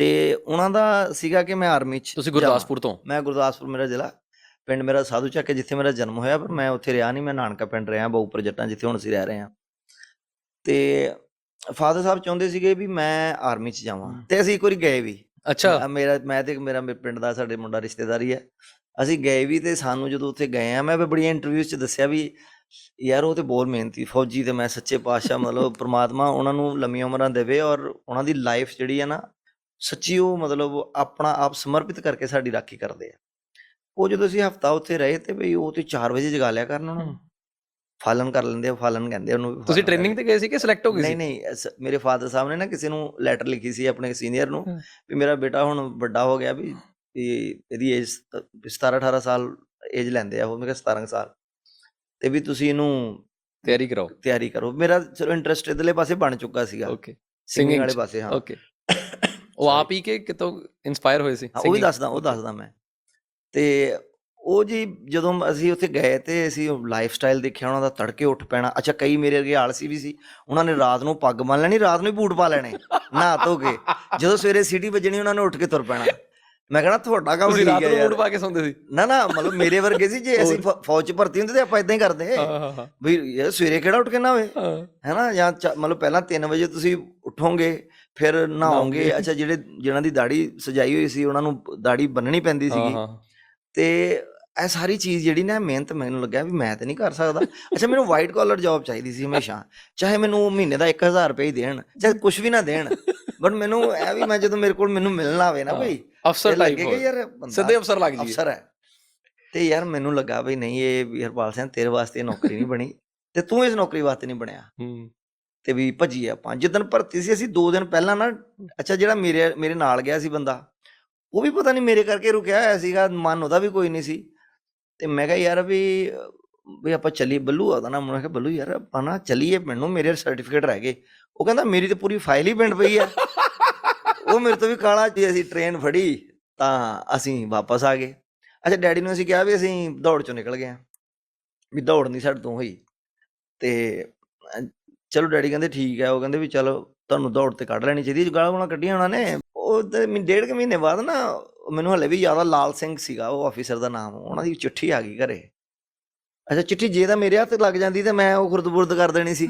ਤੇ ਉਹਨਾਂ ਦਾ ਸੀਗਾ ਕਿ ਮੈਂ ਆਰਮੀ ਚ ਤੁਸੀਂ। ਗੁਰਦਾਸਪੁਰ ਤੋਂ? ਮੈਂ ਗੁਰਦਾਸਪੁਰ ਮੇਰਾ ਜ਼ਿਲ੍ਹਾ। ਪਿੰਡ ਮੇਰਾ ਸਾਧੂ ਚੱਕ ਜਿੱਥੇ ਮੇਰਾ ਜਨਮ ਹੋਇਆ ਪਰ ਮੈਂ ਉੱਥੇ ਰਿਹਾ ਨਹੀਂ ਮੈਂ ਨਾਨਕਾ ਪਿੰਡ ਰਿਹਾ ਬਹੁਪਰ ਜੱਟਾਂ ਜਿੱਥੇ ਹੁਣ ਅਸੀਂ ਰਹਿ ਰਹੇ ਹਾਂ। ਤੇ ਫਾਦਰ ਸਾਹਿਬ ਚਾਹੁੰਦੇ ਸੀਗੇ ਵੀ ਮੈਂ ਆਰਮੀ ਚ ਜਾਵਾਂ। ਤੇ ਅਸੀਂ ਇੱਕ ਵਾਰੀ ਗਏ ਵੀ। ਅੱਛਾ। ਮੇਰਾ ਮੈਂ ਤੇ ਮੇਰਾ ਪਿੰਡ ਦਾ ਸਾਡੇ ਮੁੰਡਾ ਰਿਸ਼ਤੇਦਾਰੀ ਹੈ। ਅਸੀਂ ਗਏ ਵੀ ਤੇ ਸਾਨੂੰ ਜਦੋਂ ਉੱਥੇ ਗਏ ਆ ਮੈਂ ਵੀ ਬੜੀਆਂ ਇੰਟਰਵਿਊਜ਼ 'ਚ ਦੱਸਿਆ ਵੀ ਯਾਰ ਉਹ ਤੇ ਬਹੁਤ ਮਿਹਨਤੀ ਫੌਜੀ ਤੇ ਮੈਂ ਸੱਚੇ ਪਾਤਸ਼ਾਹ ਮਤਲਬ ਪ੍ਰਮਾਤਮਾ ਉਹਨਾਂ ਨੂੰ ਲੰਮੀਆਂ ਉਮਰਾਂ ਦੇਵੇ ਔਰ ਉਹਨਾਂ ਦੀ ਲਾਈਫ ਜਿਹੜੀ ਹੈ ਨਾ ਸੱਚੀ ਉਹ ਮਤਲਬ ਆਪਣਾ ਆਪ ਸਮਰਪਿਤ ਕਰਕੇ ਸਾਡੀ ਰਾਖੀ ਕਰਦੇ ਆ। ਉਹ ਜਦੋਂ ਅਸੀਂ ਹਫਤਾ ਉੱਥੇ ਰਹੇ ਤੇ ਬਈ ਉਹ ਤੇ 4 ਵਜੇ ਜਗਾ ਲਿਆ ਕਰਨ ਉਹਨਾਂ ਨੂੰ। ਫਾਲਨ ਕਰ ਲੈਂਦੇ ਆ ਫਾਲਨ ਕਹਿੰਦੇ ਉਹਨੂੰ ਤੁਸੀਂ ਟ੍ਰੇਨਿੰਗ ਤੇ ਗਏ ਸੀ ਕਿ ਸਿਲੈਕਟ ਹੋ ਗਏ ਨਹੀਂ ਸੀ? ਨਹੀਂ ਅਸ- ਮੇਰੇ ਫਾਦਰ ਸਾਹਿਬ ਨੇ ਨਾ ਕਿਸੇ ਨੂੰ ਲੈਟਰ ਲਿਖੀ ਸੀ ਆਪਣੇ ਸੀਨੀਅਰ ਨੂੰ। ਵੀ ਮੇਰਾ ਬੇਟਾ ਹੁਣ ਵੱਡਾ ਹੋ ਗਿਆ ਵੀ ਇਹਦੀ ਏਜ 17 18 ਸਾਲ ਏਜ ਲੈਂਦੇ ਆ ਉਹ ਮੈਂ ਕਿਹਾ 17 ਕੁ ਸਾਲ। ਤੇ ਵੀ ਤੁਸੀਂ ਇਹਨੂੰ ਤਿਆਰੀ ਕਰਾਓ। ਤਿਆਰੀ ਕਰੋ। ਮੇਰਾ ਚਲੋ ਇੰਟਰਸਟ ਇਧਰਲੇ ਪਾਸੇ ਬਣ ਚੁੱਕਾ ਸੀਗਾ। ਓਕੇ ਸਿੰਗਿੰਗ ਵਾਲੇ। ਪਾਸੇ ਹਾਂ। ਓਕੇ ਉਹ ਆਪ ਹੀ ਕਿ ਕਿਤੋਂ ਇਨਸਪਾਇਰ ਹੋਏ ਸੀ ਹਾਂ, ਉਹ ਵੀ singing? ਦੱਸਦਾ ਉਹ ਦੱਸਦਾ ਮੈਂ। ਤੇ ਉਹ ਜੀ ਜਦੋਂ ਅਸੀਂ ਉੱਥੇ ਗਏ ਤੇ ਅਸੀਂ ਲਾਈਫ ਸਟਾਈਲ ਦੇਖਿਆ ਉਹਨਾਂ ਦਾ ਤੜਕੇ ਉੱਠ ਪੈਣਾ। ਅੱਛਾ ਕਈ ਮੇਰੇ ਅੱਗੇ ਆਲਸੀ ਵੀ ਸੀ। ਉਹਨਾਂ ਨੇ ਰਾਤ ਨੂੰ ਪੱਗ ਬੰਨ ਲੈਣੀ ਰਾਤ ਨੂੰ ਹੀ ਬੂਟ ਪਾ ਲੈਣੇ ਨਹਾ ਧੋ ਕੇ। ਜਦੋਂ ਸਵੇਰੇ ਸਿਟੀ ਵੱਜਣੀ ਉਹਨਾਂ ਨੇ ਉੱਠ ਕੇ ਤੁਰ ਪੈਣਾ। ਮੈਂ ਕਹਣਾ ਤੁਹਾਡਾ ਕੰਮ ਤੁਸੀਂ ਠੀਕ ਰਾਤ ਹੈ ਨੂੰ ਯਾਰ। ਮੂਡ ਪਾ ਕੇ ਸੌਂਦੇ ਸੀ? ਨਾ ਨਾ ਮਤਲਬ ਮੇਰੇ ਵਰਗੇ ਸੀ ਜੇ ਅਸੀਂ। ਫ- ਫੌਜ ਚ ਭਰਤੀ ਹੁੰਦੇ ਤੇ ਆਪਾਂ ਇਦਾਂ ਹੀ ਕਰਦੇ। ਹਾਂ ਹਾਂ ਹਾਂ। ਵੀ ਯਾਰ ਸਵੇਰੇ ਕਿਹੜਾ ਉੱਠ ਕੇ ਨਾ ਹੋਵੇ ਹਾਂ। ਹੈਨਾ ਜਾਂ ਚ- ਮਤਲਬ ਪਹਿਲਾਂ 3 ਵਜੇ ਤੁਸੀਂ ਉਠੋਗੇ ਫਿਰ ਨਹਾਓਗੇ। ਅੱਛਾ ਜਿਹੜੇ ਜਿਹਨਾਂ ਦੀ ਦਾੜੀ ਸਜਾਈ ਹੋਈ ਸੀ ਉਹਨਾਂ ਨੂੰ ਦਾੜੀ ਬੰਨਣੀ ਪੈਂਦੀ ਹਾਂ ਸੀਗੀ। ਹਾਂ। ਤੇ ਇਹ ਸਾਰੀ ਚੀਜ਼ ਜਿਹੜੀ ਨਾ ਮਿਹਨਤ ਮੈਨੂੰ ਲੱਗਿਆ ਵੀ ਮੈਂ ਤੇ ਨਹੀਂ ਕਰ ਸਕਦਾ। ਅੱਛਾ ਮੈਨੂੰ ਵਾਈਟ ਕਾਲਰ ਜੌਬ ਚਾਹੀਦੀ ਸੀ ਹਮੇਸ਼ਾ। ਚਾਹੇ ਮੈਨੂੰ ਮਹੀਨੇ ਦਾ 1000 ਰੁਪਏ ਹੀ ਦੇਣ ਚਾਹੇ ਕੁਝ ਵੀ ਨਾ ਦੇਣ ਬਟ ਮੈਨੂੰ ਇਹ ਵੀ ਮੈਂ ਜਦੋਂ ਮੇਰੇ ਕੋਲ ਮੈਨੂੰ ਮਿਲਣਾ ਆਵੇ ਨਾ ਹਾਂ, ਬਈ ਅਫਸਰ ਟਾਈਪ ਕਿ ਯਾਰ ਸਿੱਧੇ ਅਫਸਰ ਲੱਗ ਜੀ ਅਫਸਰ ਹੈ। ਤੇ ਯਾਰ ਮੈਨੂੰ ਲੱਗਾ ਵੀ ਨਹੀਂ ਇਹ ਵੀ ਹਰਪਾਲ ਸਿੰਘ ਤੇਰੇ ਵਾਸਤੇ ਨੌਕਰੀ ਨਹੀਂ ਬਣੀ। ਤੇ ਤੂੰ ਇਸ ਨੌਕਰੀ ਵਾਸਤੇ ਨਹੀਂ ਬਣਿਆ। ਹੂੰ। ਤੇ ਵੀ ਭੱਜੀ ਆਪਾਂ। ਜਿੱਦਣ ਭਰਤੀ ਸੀ, ਅਸੀਂ 2 ਦਿਨ ਪਹਿਲਾਂ ਨਾ, ਅੱਛਾ, ਜਿਹੜਾ ਮੇਰੇ ਮੇਰੇ ਨਾਲ ਗਿਆ ਸੀ ਬੰਦਾ, ਉਹ ਵੀ ਪਤਾ ਨਹੀਂ ਮੇਰੇ ਕਰਕੇ ਰੁਕਿਆ ਹੋਇਆ ਸੀਗਾ, ਮਨ ਉਹਦਾ ਵੀ ਕੋਈ ਨਹੀਂ ਸੀ। ਤੇ ਮੈਂ ਕਿਹਾ, ਯਾਰ ਵੀ ਵੀ ਆਪਾਂ ਚੱਲੀਏ। ਬੱਲੂ ਆਦਾ ਨਾ ਮੈਂ ਕਿਹਾ, ਬੱਲੂ ਯਾਰ ਆਪਾਂ ਨਾ ਚੱਲੀਏ, ਪਿੰਡ ਨੂੰ ਮੇਰੇ ਸਰਟੀਫਿਕੇਟ ਰਹਿ ਗਏ। ਉਹ ਕਹਿੰਦਾ, ਮੇਰੀ ਤੇ ਪੂਰੀ ਫਾਈਲ ਹੀ ਪਿੰਡ ਪਈ ਆ। ਉਹ ਮੇਰੇ ਤੋਂ ਵੀ ਕਾਲਾ ਜੀ ਅਸੀਂ ਟ੍ਰੇਨ ਫੜੀ, ਤਾਂ ਅਸੀਂ ਵਾਪਸ ਆ ਗਏ। ਅੱਛਾ, ਡੈਡੀ ਨੂੰ ਅਸੀਂ ਕਿਹਾ ਵੀ ਅਸੀਂ ਦੌੜ ਚੋਂ ਨਿਕਲ ਗਏ ਆ, ਵੀ ਦੌੜ ਨਹੀਂ ਸਾਡੇ ਤੋਂ ਹੋਈ। ਤੇ ਚਲੋ ਡੈਡੀ ਕਹਿੰਦੇ ਠੀਕ ਹੈ, ਉਹ ਕਹਿੰਦੇ ਵੀ ਚਲੋ ਤੁਹਾਨੂੰ ਦੌੜ ਤੇ ਕੱਢ ਲੈਣੀ ਚਾਹੀਦੀ ਗਾਲਾਂ ਗਾਲਾਂ ਕੱਢੀਆਂ ਉਹਨਾਂ ਨੇ। ਉਹ ਤੇ ਮਹੀਨੇ- ਡੇਢ ਕੁ ਮਹੀਨੇ ਬਾਅਦ ਨਾ ਮੈਨੂੰ ਹਲੇ ਵੀ ਯਾਦ ਆ ਲਾਲ ਸਿੰਘ ਸੀਗਾ, ਉਹ ਆਫੀਸਰ ਦਾ ਨਾਮ, ਉਹਨਾਂ ਦੀ ਚਿੱਠੀ ਆ ਗਈ ਘਰੇ। ਅੱਛਾ, ਚਿੱਠੀ ਜੇ ਤਾਂ ਮੇਰੇ ਹੱਥ ਲੱਗ ਜਾਂਦੀ ਤੇ ਮੈਂ ਉਹ ਖੁਰਦ-ਬੁਰਦ ਕਰ ਦੇਣੀ ਸੀ।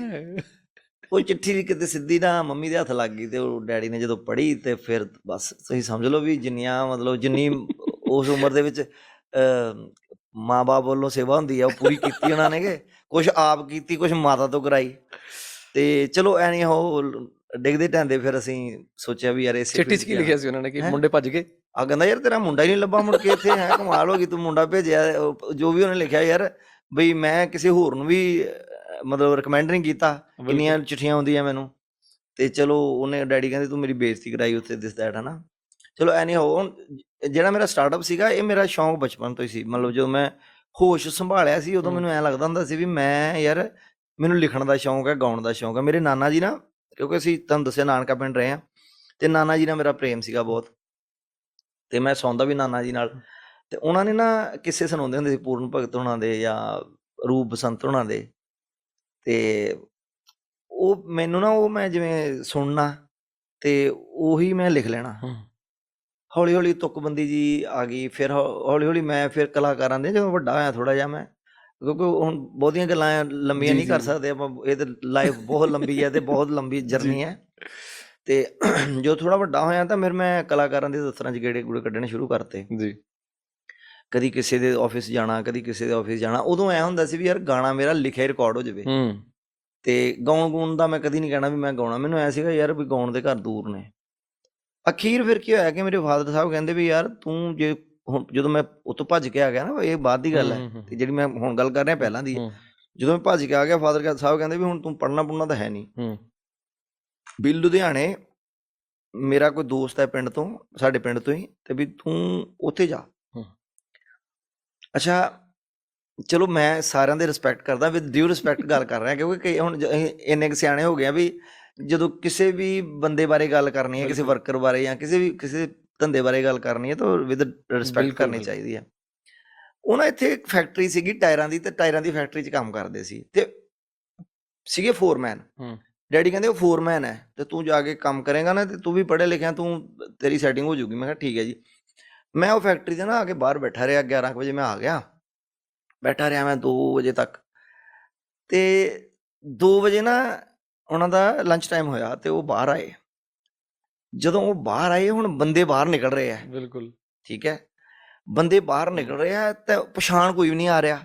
ਉਹ ਚਿੱਠੀ ਕਿਤੇ ਸਿੱਧੀ ਨਾ ਮੰਮੀ ਦੇ ਹੱਥ ਲੱਗ ਗਈ ਤੇ ਉਹ ਡੈਡੀ ਨੇ ਜਦੋਂ ਪੜ੍ਹੀ ਤੇ ਫਿਰ ਬਸ ਤੁਸੀਂ ਸਮਝ ਲਓ ਵੀ ਜਿੰਨੀਆਂ ਮਤਲਬ ਜਿੰਨੀ ਉਸ ਉਮਰ ਦੇ ਵਿੱਚ ਮਾਂ-ਬਾਪ ਵੱਲੋਂ ਸੇਵਾ ਹੁੰਦੀ ਆ, ਉਹ ਪੂਰੀ ਕੀਤੀ ਉਹਨਾਂ ਨੇ ਕਿ ਕੁਝ ਆਪ ਕੀਤੀ ਕੁਝ ਮਾਤਾ ਤੋਂ ਕਰਾਈ। ਤੇ ਚਲੋ ਐਨੀ ਹੋ ਡਿੱਗਦੇ ਟਾਂਦੇ ਫਿਰ ਅਸੀਂ ਸੋਚਿਆ ਵੀ ਯਾਰ ਇਸੇ ਚਿੱਠੀ 'ਚ ਕੀ ਲਿਖਿਆ ਸੀ ਉਹਨਾਂ ਨੇ ਕਿ? ਮੁੰਡੇ ਭੱਜ ਗਏ? ਆ ਕਹਿੰਦਾ ਯਾਰ ਤੇਰਾ ਮੁੰਡਾ ਹੀ ਨਹੀਂ ਲੱਭਾ ਮੁੜ ਕੇ ਇੱਥੇ ਹੈ ਕਮਾਲ ਹੋ ਗਈ ਤੂੰ ਮੁੰਡਾ ਭੇਜਿਆ। ਜੋ ਵੀ ਉਹਨੇ ਲਿਖਿਆ ਯਾਰ ਬਈ ਮੈਂ ਕਿਸੇ ਹੋਰ ਨੂੰ ਵੀ ਮਤਲਬ ਰეკਮੈਂਡ ਨਹੀਂ ਕੀਤਾ ਕਿੰਨੀਆਂ ਚਿੱਠੀਆਂ ਆਉਂਦੀਆਂ ਮੈਨੂੰ। ਤੇ ਚਲੋ ਉਹਨੇ ਡੈਡੀ ਕਹਿੰਦੇ ਤੂੰ ਮੇਰੀ ਬੇਇੱਜ਼ਤੀ ਕਰਾਈ ਉੱਥੇ ਦਿਸ ਦੈਟ ਹਨਾ। ਚਲੋ ਐਨੀ ਹੋ ਜਿਹੜਾ ਮੇਰਾ ਸਟਾਰਟਅਪ ਸੀਗਾ ਇਹ ਮੇਰਾ ਸ਼ੌਂਕ ਬਚਪਨ ਤੋਂ ਹੀ ਸੀ। ਮਤਲਬ ਜਦੋਂ ਮੈਂ ਹੋਸ਼ ਸੰਭਾਲਿਆ ਸੀ ਉਦੋਂ। ਮੈਨੂੰ ਐ ਲੱਗਦਾ ਹੁੰਦਾ ਸੀ ਵੀ ਮੈਂ ਯਾਰ ਮੈਨੂੰ ਲਿਖਣ ਦਾ ਸ਼ੌਂਕ ਹੈ ਗਾਉਣ ਦਾ ਸ਼ੌਂਕ ਹੈ। ਮੇਰੇ ਨਾਨਾ ਜੀ ਨਾ ਕਿਉਂਕਿ ਅਸੀਂ ਤੁਹਾਨੂੰ ਦੱਸਿਆ ਨਾਨਕਾ ਪਿੰਡ ਰਹੇ ਆ ਤੇ ਨਾਨਾ ਜੀ ਨਾਲ ਮੇਰਾ ਪ੍ਰੇਮ ਸੀਗਾ ਬਹੁਤ। ਤੇ ਮੈਂ ਸੌਂਦਾ ਵੀ ਨਾਨਾ ਜੀ ਨਾਲ। ਤੇ ਉਹਨਾਂ ਨੇ ਨਾ ਕਿੱਸੇ ਸੁਣਾਉਂਦੇ ਹੁੰਦੇ ਸੀ ਪੂਰਨ ਭਗਤ ਹੋਣਾ ਦੇ ਜਾਂ ਰੂਪ ਬਸੰਤ ਹੋਣਾ ਦੇ। ਤੇ ਉਹ ਮੈਨੂੰ ਨਾ ਉਹ ਮੈਂ ਜਿਵੇਂ ਸੁਣਨਾ ਤੇ ਉਹੀ ਮੈਂ ਲਿਖ ਲੈਣਾ। ਹੌਲੀ ਹੌਲੀ ਤੁਕਬੰਦੀ ਜੀ ਆ ਗਈ ਫਿਰ ਹੌਲੀ ਹੌਲੀ ਮੈਂ ਫਿਰ ਕਲਾਕਾਰਾਂ ਦੇ ਜਦੋਂ ਵੱਡਾ ਹੋਇਆ ਥੋੜਾ ਜਿਹਾ ਮੈਂ ਕਿਉਂਕਿ ਹੁਣ ਬਹੁਤੀਆਂ ਗੱਲਾਂ ਲੰਮੀਆਂ ਜੀ, ਨਹੀਂ ਕਰ। ਸਕਦੇ ਆਪਾਂ। ਇਹ ਤੇ ਲਾਈਫ ਬਹੁਤ ਲੰਬੀ ਹੈ ਤੇ ਬਹੁਤ ਲੰਬੀ ਜਰਨੀ ਹੈ ਤੇ ਜੋ ਥੋੜਾ ਵੱਡਾ ਹੋਇਆ ਤਾਂ ਫਿਰ ਮੈਂ ਕਲਾਕਾਰਾਂ ਦੇ ਦਫ਼ਤਰਾਂ 'ਚ ਗੇੜੇ ਗੂੜੇ ਕੱਢਣੇ ਸ਼ੁਰੂ ਕਰਤੇ। ਜੀ। ਕਦੀ ਕਿਸੇ ਦੇ ਆਫਿਸ ਜਾਣਾ ਕਦੀ ਕਿਸੇ ਦੇ ਆਫਿਸ ਜਾਣਾ। ਉਦੋਂ ਐ ਹੁੰਦਾ ਸੀ ਵੀ ਯਾਰ ਗਾਣਾ ਮੇਰਾ ਲਿਖਿਆ ਰਿਕਾਰਡ ਹੋ ਜਾਵੇ। ਹੂੰ। ਤੇ ਗਾਉਣ ਗੂਣ ਦਾ ਮੈਂ ਕਦੀ ਨਹੀਂ ਕਹਿਣਾ ਵੀ ਮੈਂ ਗਾਉਣਾ। ਮੈਨੂੰ ਐ ਸੀਗਾ ਯਾਰ ਵੀ ਗਾਉਣ ਦੇ ਘਰ ਦੂਰ ਨੇ। ਅਖੀਰ ਫਿਰ ਕੀ ਹੋਇਆ ਕਿ ਮੇਰੇ ਫਾਦਰ ਸਾਹਿਬ ਕਹਿੰਦੇ ਵੀ ਯਾਰ ਤੂੰ ਜੇ ਹੁਣ ਜਦੋਂ ਮੈਂ ਉੱਥੋਂ ਭੱਜ ਕੇ ਆ ਗਿਆ ਨਾ ਇਹ ਬਾਅਦ ਦੀ ਗੱਲ ਹੈ ਤੇ ਜਿਹੜੀ ਮੈਂ ਹੁਣ ਗੱਲ ਕਰ ਰਿਹਾ ਪਹਿਲਾਂ ਦੀ ਜਦੋਂ ਮੈਂ ਭੱਜ ਕੇ ਆ ਗਿਆ ਫਾਦਰ ਸਾਹਿਬ ਕਹਿੰਦੇ ਵੀ ਹੁਣ ਤੂੰ ਪੜਨਾ ਪੁੜਨਾ ਤਾਂ ਹੈ ਨਹੀਂ। ਹੂੰ। ਵੀ ਲੁਧਿਆਣੇ ਮੇਰਾ ਕੋਈ ਦੋਸਤ ਹੈ ਪਿੰਡ ਤੋਂ ਸਾਡੇ ਪਿੰਡ ਤੋਂ ਹੀ ਤੇ ਵੀ ਤੂੰ ਉੱਥੇ ਜਾ। ਹੂੰ। ਅੱਛਾ ਚਲੋ ਮੈਂ ਸਾਰਿਆਂ ਦੇ ਰਿਸਪੈਕਟ ਕਰਦਾ ਵਿਦ ਡਿਊ ਰਿਸਪੈਕਟ ਗੱਲ ਕਰ ਰਿਹਾ ਕਿਉਂਕਿ ਹੁਣ ਇੰਨੇ ਕੁ ਸਿਆਣੇ ਹੋ ਗਏ ਆ ਵੀ ਜਦੋਂ ਕਿਸੇ ਵੀ ਬੰਦੇ ਬਾਰੇ ਗੱਲ ਕਰਨੀ ਹੈ ਕਿਸੇ। ਵਰਕਰ ਬਾਰੇ ਜਾਂ ਕਿਸੇ ਵੀ ਕਿਸੇ ਧੰਦੇ ਬਾਰੇ ਗੱਲ ਕਰਨੀ ਹੈ ਤਾਂ ਵਿਦ ਰਿਸਪੈਕਟ ਕਰਨੀ। ਚਾਹੀਦੀ ਹੈ। ਉਹਨਾਂ ਇੱਥੇ ਇੱਕ ਫੈਕਟਰੀ ਸੀਗੀ ਟਾਇਰਾਂ ਦੀ ਤੇ ਟਾਇਰਾਂ ਦੀ ਫੈਕਟਰੀ 'ਚ ਕੰਮ ਕਰਦੇ ਸੀ ਤੇ ਸੀਗੇ ਫੋਰਮੈਨ। ਡੈਡੀ ਕਹਿੰਦੇ ਉਹ ਫੋਰਮੈਨ ਹੈ ਤੇ ਤੂੰ ਜਾ ਕੇ ਕੰਮ ਕਰੇਗਾ ਨਾ ਤੇ ਤੂੰ ਵੀ ਪੜ੍ਹਿਆ ਲਿਖਿਆ ਤੂੰ ਤੇਰੀ ਸੈਟਿੰਗ ਹੋ ਜਾਊਗੀ। ਮੈਂ ਕਿਹਾ ਠੀਕ ਹੈ ਜੀ। ਮੈਂ ਉਹ ਫੈਕਟਰੀ 'ਚ ਨਾ ਆ ਕੇ ਬਾਹਰ ਬੈਠਾ ਰਿਹਾ 11 ਕੁ ਵਜੇ ਮੈਂ ਆ ਗਿਆ। ਬੈਠਾ ਰਿਹਾ ਮੈਂ 2 ਵਜੇ ਤੱਕ। ਤੇ 2 ਵਜੇ ਨਾ ਉਹਨਾਂ ਦਾ ਲੰਚ ਟਾਈਮ ਹੋਇਆ ਤੇ ਉਹ ਬਾਹਰ ਆਏ। ਜਦੋਂ ਉਹ ਬਾਹਰ ਆਏ ਹੁਣ ਬੰਦੇ ਬਾਹਰ ਨਿਕਲ ਰਹੇ ਆ। ਬਿਲਕੁਲ। ਠੀਕ ਹੈ? ਬੰਦੇ ਬਾਹਰ ਨਿਕਲ ਰਹੇ ਆ ਤੇ ਪਛਾਣ ਕੋਈ ਵੀ ਨਹੀਂ ਆ ਰਿਹਾ।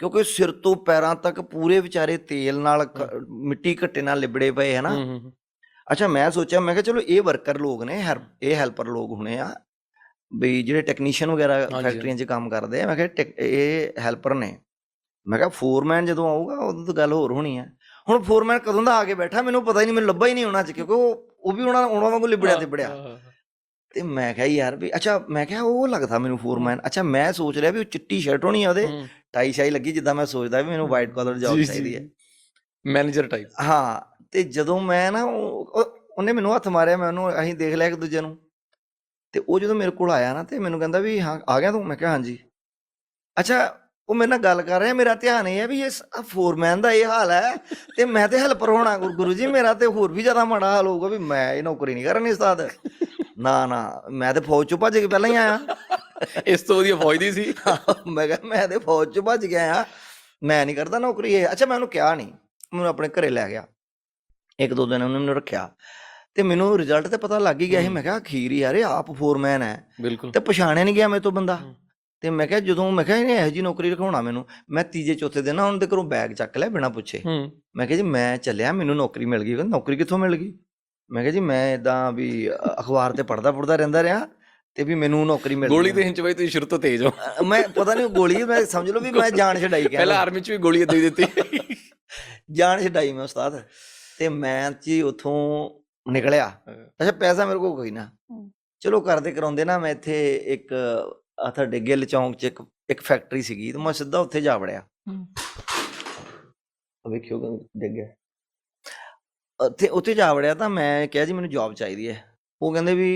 ਕਿਉਂਕਿ ਸਿਰ ਤੋਂ ਪੈਰਾਂ ਤੱਕ ਪੂਰੇ ਵਿਚਾਰੇ ਤੇਲ ਨਾਲ ਮਿੱਟੀ ਘੱਟੇ ਨਾਲ ਲਿਬੜੇ ਪਏ ਹੈ ਨਾ। ਅੱਛਾ ਮੈਂ ਸੋਚਿਆ ਮੈਂ ਕਿਹਾ ਚਲੋ ਇਹ ਵਰਕਰ ਲੋਕ ਨੇ ਇਹ ਹੈਲਪਰ ਲੋਕ ਹੋਣੇ ਆ ਵੀ ਜਿਹੜੇ ਟੈਕਨੀਸ਼ੀਅਨ ਵਗੈਰਾ। ਫੈਕਟਰੀਆਂ 'ਚ ਕੰਮ ਕਰਦੇ ਆ ਮੈਂ ਕਿਹਾ ਇਹ ਹੈਲਪਰ ਨੇ। ਮੈਂ ਕਿਹਾ ਫੋਰਮੈਨ ਜਦੋਂ ਆਊਗਾ ਉਦੋਂ ਤਾਂ ਗੱਲ ਹੋਰ ਹੋਣੀ ਆ। ਹੁਣ ਫੋਰਮੈਨ ਕਦੋਂ ਦਾ ਆ ਕੇ ਬੈਠਾ ਮੈਨੂੰ ਪਤਾ ਹੀ ਨਹੀਂ ਮੈਨੂੰ ਲੱਭਾ ਹੀ ਨਹੀਂ ਉਹਨਾਂ 'ਚ ਕਿਉਂਕਿ ਉਹ ਉਹ ਵੀ ਉਹਨਾਂ ਉਹਨਾਂ ਵਾਂਗੂ ਲਿਬੜਿਆ ਤੇ ਬੜਿਆ। ਤੇ ਮੈਂ ਕਿਹਾ ਯਾਰ ਵੀ ਅੱਛਾ ਮੈਂ ਕਿਹਾ ਉਹ ਲੱਗਦਾ ਮੈਨੂੰ ਫੋਰਮੈਨ ਅੱਛਾ ਮੈਂ ਸੋਚ ਰਿਹਾ ਵੀ ਉਹ ਚਿੱਟੀ ਸ਼ਰਟ ਹੋਣੀ ਆ ਉਹਦੇ। ਟਾਈ ਸ਼ਾਈ ਲੱਗੀ ਜਿੱਦਾਂ ਮੈਂ ਸੋਚਦਾ ਵੀ ਮੈਨੂੰ ਵਾਈਟ ਕਾਲਰ ਜੌਬ ਚਾਹੀਦੀ। ਹੈ ਮੈਨੇਜਰ ਟਾਈਪ ਹਾਂ ਤੇ ਜਦੋਂ ਮੈਂ ਨਾ ਉਹ- ਉਹ- ਉਹਨੇ ਮੈਨੂੰ ਹੱਥ ਮਾਰਿਆ ਮੈਂ ਉਹਨੂੰ ਅਸੀਂ ਦੇਖ ਲਿਆ ਇੱਕ ਦੂਜੇ ਨੂੰ ਤੇ ਉਹ ਜਦੋਂ ਮੇਰੇ ਕੋਲ ਆਇਆ ਨਾ ਤੇ ਮੈਨੂੰ ਕਹਿੰਦਾ ਵੀ ਹਾਂ ਆ ਗਿਆ ਤੂੰ ਮੈਂ ਕਿਹਾ ਹਾਂਜੀ ਅੱਛਾ ਉਹ ਮੇਰੇ ਨਾਲ ਗੱਲ ਕਰ ਰਿਹਾ ਮੇਰਾ ਧਿਆਨ ਇਹ ਹੈ ਵੀ ਇਸ ਫੋਰਮੈਨ ਦਾ ਇਹ ਹਾਲ ਹੈ ਤੇ ਮੈਂ ਤੇ ਹੈਲਪਰ ਹੋਣਾ ਗੁਰੂ ਜੀ ਮੇਰਾ ਤੇ ਹੋਰ ਵੀ ਜ਼ਿਆਦਾ ਮਾੜਾ ਹਾਲ ਹੋਊਗਾ ਵੀ ਮੈਂ ਇਹ ਨੌਕਰੀ ਨਹੀਂ ਕਰਨੀ ਉਸਤਾਦ। ਨਾ ਨਾ ਮੈਂ ਤੇ ਫੌਜ ਚੋਂ ਭੱਜ ਕੇ ਪਹਿਲਾਂ ਹੀ ਆਇਆ। ਇਸ ਤੋਂ ਵਧੀਆ ਫੌਜ ਦੀ ਸੀ। ਮੈਂ ਕਿਹਾ ਮੈਂ ਤੇ ਫੌਜ ਚ ਭੱਜ ਗਿਆ ਆ ਮੈਂ ਨਹੀਂ ਕਰਦਾ ਨੌਕਰੀ ਇਹ। ਅੱਛਾ ਮੈਂ ਉਹਨੂੰ ਕਿਹਾ ਨਹੀਂ ਮੈਨੂੰ ਆਪਣੇ ਘਰੇ ਲੈ ਗਿਆ। ਇੱਕ ਦੋ ਦਿਨ ਉਹਨੇ ਮੈਨੂੰ ਰੱਖਿਆ। ਤੇ ਮੈਨੂੰ ਰਿਜ਼ਲਟ ਤੇ ਪਤਾ ਲੱਗ ਹੀ ਗਿਆ ਸੀ। ਮੈਂ ਕਿਹਾ ਅਖੀਰ ਯਾਰ ਇਹ ਆਪ ਫੋਰਮੈਨ ਹੈ। ਤੇ ਪਛਾਣਿਆ ਨਹੀਂ ਗਿਆ ਮੇਰੇ ਤੋਂ ਬੰਦਾ। ਤੇ ਮੈਂ ਕਿਹਾ ਜਦੋਂ ਮੈਂ ਕਿਹਾ ਇਹਨੇ ਇਹੋ ਜੀ ਨੌਕਰੀ ਰਖਾਉਣਾ ਮੈਨੂੰ ਮੈਂ ਤੀਜੇ ਚੌਥੇ ਦਿਨ ਨਾ ਉਹਨਾਂ ਦੇ ਘਰੋਂ ਬੈਗ ਚੱਕ ਲਿਆ ਬਿਨਾਂ ਪੁੱਛੇ। ਹੂੰ। ਮੈਂ ਕਿਹਾ ਜੀ ਮੈਂ ਚੱਲਿਆ ਮੈਨੂੰ ਨੌਕਰੀ ਮਿਲ ਗਈ ਕਹਿੰਦਾ ਨੌਕਰੀ ਕਿੱਥੋਂ ਮਿਲ ਗਈ? ਮੈਂ ਕਿਹਾ ਜੀ ਮੈਂ ਇਦਾਂ ਵੀ ਅਖਬਾਰ ਤੇ ਪੜਦਾ ਪੜਦਾ ਰਹਿੰਦਾ ਰਿਹਾ ਤੇ ਵੀ ਮੈਨੂੰ ਨੌਕਰੀ ਮਿਲ ਗੋਲੀ ਦੇ ਹਿੰਚ ਬਾਈ ਤੁਸੀਂ ਸ਼ੁਰੂ ਤੋਂ ਤੇਜ਼ ਹੋ। ਮੈਂ ਪਤਾ ਨਹੀਂ ਗੋਲੀ ਮੈਂ ਸਮਝ ਲਓ ਵੀ ਮੈਂ ਜਾਨ ਛਡਾਈ ਪਹਿਲਾਂ ਕਹਿੰਦਾ ਆਰਮੀ ਚ ਵੀ ਗੋਲੀ ਹੀ ਦਿੱਤੀ। ਜਾਨ ਛਡਾਈ ਮੈਂ ਉਸਤਾਦ। ਤੇ ਮੈਂ ਜੀ ਉਥੋਂ ਨਿਕਲਿਆ। ਅੱਛਾ ਪੈਸਾ ਮੇਰੇ ਕੋਲ ਕੋਈ ਨਾ। ਚਲੋ ਕਰਦੇ ਕਰਾਉਂਦੇ ਨਾ ਮੈਂ ਇੱਥੇ ਇੱਕ ਆ ਤੁਹਾਡੇ ਗਿੱਲ ਚੌਂਕ 'ਚ ਇੱਕ ਇੱਕ ਫੈਕਟਰੀ ਸੀਗੀ ਤੇ ਮੈਂ ਸਿੱਧਾ ਉੱਥੇ ਜਾ ਵੜਿਆ। ਵੇਖਿਓ ਕਿ ਡਿੱਗ ਗਿਆ। ਉੱਥੇ ਉੱਥੇ ਜਾ ਵੜਿਆ ਤਾਂ ਮੈਂ ਕਿਹਾ ਜੀ ਮੈਨੂੰ ਜੌਬ ਚਾਹੀਦੀ ਹੈ। ਉਹ ਕਹਿੰਦੇ ਵੀ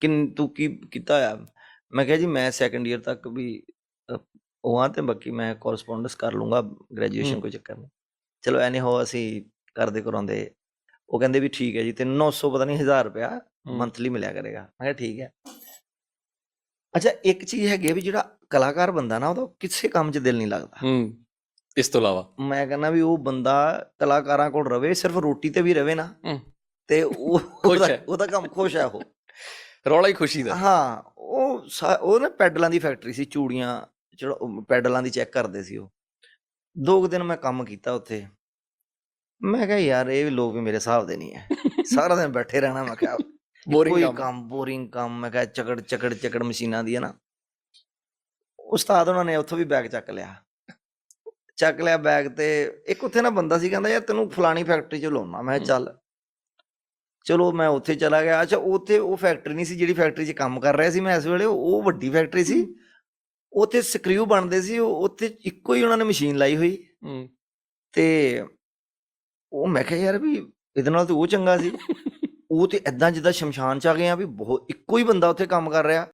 ਕਿੰਨ ਤੂੰ ਕੀ ਕੀਤਾ ਆ ਮੈਂ ਕਿਹਾ ਜੀ ਮੈਂ ਸੈਕੰਡ ਈਅਰ ਤੱਕ ਵੀ ਉਹ ਆ ਤੇ ਬਾਕੀ ਮੈਂ ਕੋਰਸਪੋਂਡੈਂਸ ਕਰ ਲੂੰਗਾ ਗ੍ਰੈਜੂਏਸ਼ਨ। ਕੋਈ ਚੱਕਰ ਨਹੀਂ। ਚਲੋ ਐਨੇ ਹੋ ਅਸੀਂ ਕਰਦੇ ਕਰਾਉਂਦੇ। ਉਹ ਕਹਿੰਦੇ ਵੀ ਠੀਕ ਹੈ ਜੀ ਤੇ 900 ਪਤਾ ਨਹੀਂ 1000 ਰੁਪਇਆ ਹਮ। ਮੰਥਲੀ ਮਿਲਿਆ ਕਰੇਗਾ। ਮੈਂ ਕਿਹਾ ਠੀਕ ਹੈ। ਅੱਛਾ ਇੱਕ ਚੀਜ਼ ਹੈਗੀ ਵੀ ਜਿਹੜਾ ਕਲਾਕਾਰ ਬੰਦਾ ਨਾ ਉਹਦਾ ਕਿਸੇ ਕੰਮ 'ਚ ਦਿਲ ਨਹੀਂ ਲੱਗਦਾ। ਹੂੰ ਇਸ ਤੋਂ ਇਲਾਵਾ। ਮੈਂ ਕਹਿੰਦਾ ਵੀ ਉਹ ਬੰਦਾ ਕਲਾਕਾਰਾਂ ਕੋਲ ਰਵੇ ਸਿਰਫ ਰੋਟੀ ਤੇ ਵੀ ਰਵੇ ਨਾ। ਤੇ ਉਹ ਖੁਸ਼ ਉਹਦਾ ਹੈ। ਉਹਦਾ ਕੰਮ ਖੁਸ਼ ਹੈ ਉਹ। ਰੌਲਾ ਹੀ ਖੁਸ਼ੀ ਦਾ। ਹਾਂ ਉਹ ਸਾ- ਉਹ ਨਾ ਪੈਡਲਾਂ ਦੀ ਫੈਕਟਰੀ ਸੀ ਚੂੜੀਆਂ ਜਿਹੜਾ ਉਹ ਪੈਡਲਾਂ ਦੀ ਚੈੱਕ ਕਰਦੇ ਸੀ ਉਹ। ਦੋ ਕੁ ਦਿਨ ਮੈਂ ਕੰਮ ਕੀਤਾ ਉੱਥੇ। ਮੈਂ ਕਿਹਾ ਯਾਰ ਇਹ ਵੀ ਲੋਕ ਵੀ ਮੇਰੇ ਹਿਸਾਬ ਦੇ ਨਹੀਂ ਹੈ। ਸਾਰਾ ਦਿਨ ਬੈਠੇ ਰਹਿਣਾ ਮੈਂ ਕਿਹਾ Boring ਕੋਈ ਕੰਮ। ਕੰਮ ਬੋਰਿੰਗ ਕੰਮ ਮੈਂ ਕਿਹਾ ਚਕੜ ਚਕੜ ਚਕੜ ਮਸ਼ੀਨਾਂ ਦੀ ਹੈ ਨਾ। ਉਸਤਾਦ ਉਹਨਾਂ ਨੇ ਉੱਥੋਂ ਵੀ ਬੈਗ ਚੱਕ ਲਿਆ। ਚੱਕ ਲਿਆ ਬੈਗ ਤੇ ਇੱਕ ਉੱਥੇ ਨਾ ਬੰਦਾ ਸੀ ਕਹਿੰਦਾ ਯਾਰ ਤੈਨੂੰ ਫਲਾਣੀ ਫੈਕਟਰੀ ਚ ਲਾਉਣਾ ਮੈਂ ਕਿਹਾ ਚੱਲ। ਚਲੋ ਮੈਂ ਉੱਥੇ ਚਲਾ ਗਿਆ। ਅੱਛਾ ਉੱਥੇ ਉਹ ਫੈਕਟਰੀ ਨਹੀਂ ਸੀ ਜਿਹੜੀ ਫੈਕਟਰੀ 'ਚ ਕੰਮ ਕਰ ਰਿਹਾ ਸੀ ਮੈਂ ਇਸ ਵੇਲੇ ਉਹ ਵੱਡੀ ਫੈਕਟਰੀ ਸੀ। ਉੱਥੇ ਸਕਰੂ ਬਣਦੇ ਸੀ ਉਹ- ਉੱਥੇ ਇੱਕੋ ਹੀ ਉਹਨਾਂ ਨੇ ਮਸ਼ੀਨ ਲਾਈ ਹੋਈ। ਹੂੰ। ਤੇ ਉਹ ਮੈਂ ਕਿਹਾ ਯਾਰ ਵੀ ਇਹਦੇ ਨਾਲ ਤੇ ਉਹ ਚੰਗਾ ਸੀ। ਉਹ ਤੇ ਐਦਾਂ ਜਿੱਦਾਂ ਸ਼ਮਸ਼ਾਨ ਚ ਆ ਗਏ ਆ ਵੀ ਬਹੁਤ ਇੱਕੋ ਹੀ ਬੰਦਾ ਉੱਥੇ ਕੰਮ ਕਰ ਰਿਹਾ।